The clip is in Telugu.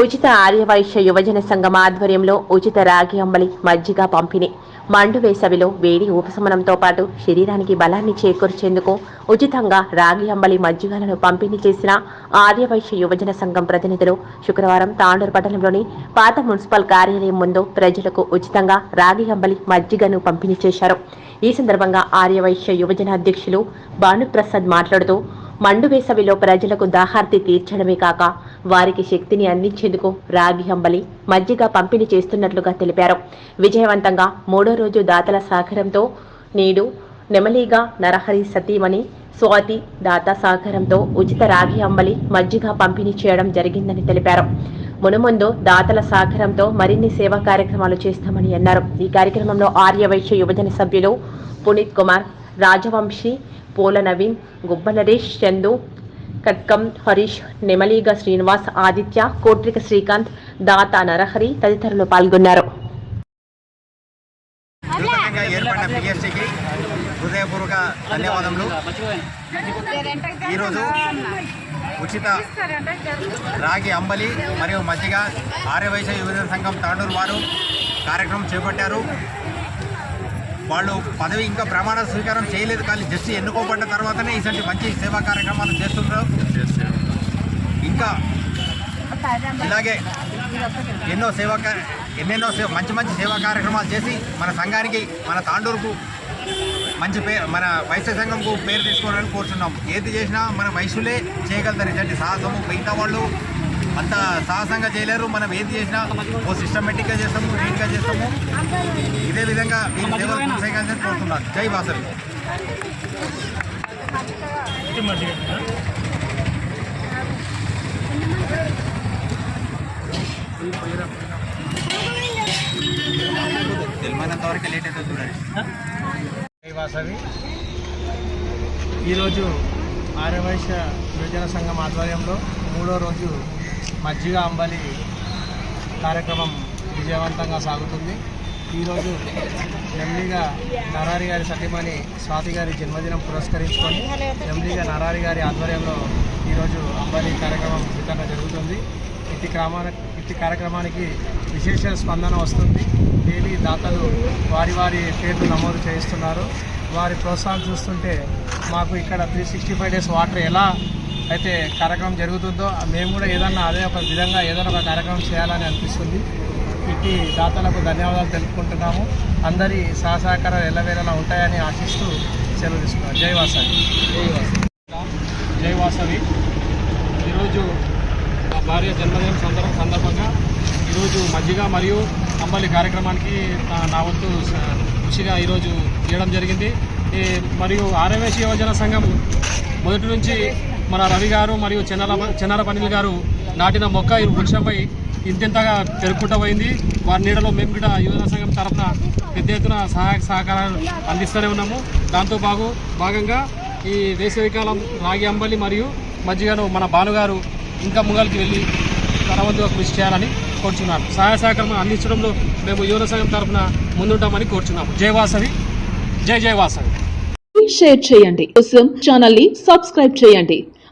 ఉచిత ఆర్యవైశ్య యువజన సంఘం ఆధ్వర్యంలో ఉచిత రాగి అంబలి మజ్జిగ పంపిణీ. మండు వేసవిలో వేడి ఉపశమనంతో పాటు శరీరానికి బలాన్ని చేకూర్చేందుకు ఉచితంగా రాగి అంబలి మజ్జిగలను పంపిణీ చేసిన ఆర్యవైశ్య యువజన సంఘం ప్రతినిధులు శుక్రవారం తాండూరు పట్టణంలోని పాత మున్సిపల్ కార్యాలయం ముందు ప్రజలకు ఉచితంగా రాగి అంబలి మజ్జిగను పంపిణీ చేశారు. ఈ సందర్భంగా ఆర్యవైశ్య యువజన అధ్యక్షులు భానుప్రసాద్ మాట్లాడుతూ మండు వేసవిలో ప్రజలకు దాహార్తి తీర్చడమే కాక వారికి శక్తిని అందించేందుకు రాగి అంబలి మజ్జిగ పంపిణీ చేస్తున్నట్లుగా తెలిపారు. విజయవంతంగా మూడో రోజు దాతల సహకారంతో నేడు నెమలిగా నరహరి సతీమణి స్వాతి దాత సహకారంతో ఉచిత రాగి అంబలి మజ్జిగ పంపిణీ చేయడం జరిగిందని తెలిపారు. మునుముందు దాతల సహకారంతో మరిన్ని సేవా కార్యక్రమాలు చేస్తామని అన్నారు. ఈ కార్యక్రమంలో ఆర్యవైశ్య యువజన సభ్యులు పునీత్ కుమార్ రాజవంశీ పోల నవీన్ గుబ్బ నరేష్ చందు కట్కం హరీష్ నెమలిగ శ్రీనివాస్ ఆదిత్య కోట్రిక శ్రీకాంత్ దాత నరహరి తదితరులు పాల్గొన్నారు ఏర్పడిన పిఎస్సికి హృదయపూర్వక ధన్యవాదములు. ఈరోజు ఉచిత రాగి అంబలి మరియు మజ్జిగ ఆర్యవైశ్య యువజన సంఘం తాండూరు వారు కార్యక్రమం చేపట్టారు. వాళ్ళు పదవి ఇంకా ప్రమాణ స్వీకారం చేయలేదు కానీ జస్ట్ ఎన్నుకోబడ్డ తర్వాతనే ఇటువంటి మంచి సేవా కార్యక్రమాలు చేస్తున్నారు ఇంకా ఇలాగే ఎన్నో సేవా ఎన్నెన్నో సేవ మంచి మంచి సేవా కార్యక్రమాలు చేసి మన సంఘానికి మన తాండూరుకు మంచి పేరు మన వైశ్య సంఘంకు పేరు తీసుకోవాలని కోరుతున్నాం ఏది చేసినా మన వయసులే చేయగలుగుతారు. ఇటువంటి సాహసము మిగతా వాళ్ళు అంత సాహసంగా చేయలేరు. మనం ఏది చేసినా ఓ సిస్టమేటిక్గా చేస్తాము నీట్గా చేస్తాము. ఇదే విధంగా మీ సేవలు కొనసాగాలని కోరుతున్నాను. జై వాసవి తెలియనంత వరకు లేట్ అవుతుంది చూడండి వాసవి ఈరోజు ఆర్యవైశ్య యువజన సంఘం ఆధ్వర్యంలో మూడో రోజు మజ్జిగ అంబలి కార్యక్రమం విజయవంతంగా సాగుతుంది. ఈరోజు ఎంలీగా నరారి గారి సతీమణి స్వాతి గారి జన్మదినం పురస్కరించుకొని ఎంలీగా నరారి గారి ఆధ్వర్యంలో ఈరోజు అంబలి కార్యక్రమం వితరణ జరుగుతుంది. ఇట్టి క్రమాన ఇట్టి కార్యక్రమానికి విశేష స్పందన వస్తుంది. డైలీ దాతలు వారి వారి పేర్లు నమోదు చేయిస్తున్నారు. వారి ప్రోత్సాహం చూస్తుంటే మాకు ఇక్కడ three sixty five days water ఎలా అయితే కార్యక్రమం జరుగుతుందో మేము కూడా ఏదన్నా అదే ఒక విధంగా ఏదైనా ఒక కార్యక్రమం చేయాలని అనిపిస్తుంది. ఇట్టి దాతలకు ధన్యవాదాలు తెలుపుకుంటున్నాము. అందరి సహసహకారాలు ఎల్లవేళలా ఉంటాయని ఆశిస్తూ సెలవు తీసుకున్నాం. జై వాసవి. జై వాసవి. జై వాసవి ఈరోజు నా భార్య జన్మదిన సందర్భం సందర్భంగా ఈరోజు మజ్జిగ మరియు అంబలి కార్యక్రమానికి నా- వంతు కృషిగా ఈరోజు చేయడం జరిగింది. ఈ మరియు ఆర్యవేశ యువజన సంఘం మొదటి నుంచి మన రవి గారు మరియు చెన్నర చెన్నర పనిల్ గారు నాటిన మొక్క ఈ వృక్షంపై ఇంతింతగా పెరుగుకుంటూ పోయింది. వారి నీడలో మేము కూడా యువజన సంఘం తరఫున పెద్ద ఎత్తున సహాయ సహకారాలు అందిస్తూనే ఉన్నాము. దాంతో బాగు భాగంగా ఈ వేసవికాలం రాగి అంబలి మరియు మజ్జిగను మన భానుగారు ఇంకా ముంగల్కి వెళ్ళి తన వంతుగా కృషి చేయాలని కోరుచున్నాను సహాయ సహకారం అందించడంలో మేము యువన సంఘం తరఫున ముందుంటామని కోరుచున్నాము. జై వాసవి. జై జై వాసవి. షేర్ చేయండి. కోసం ఛానల్ని సబ్స్క్రైబ్ చేయండి.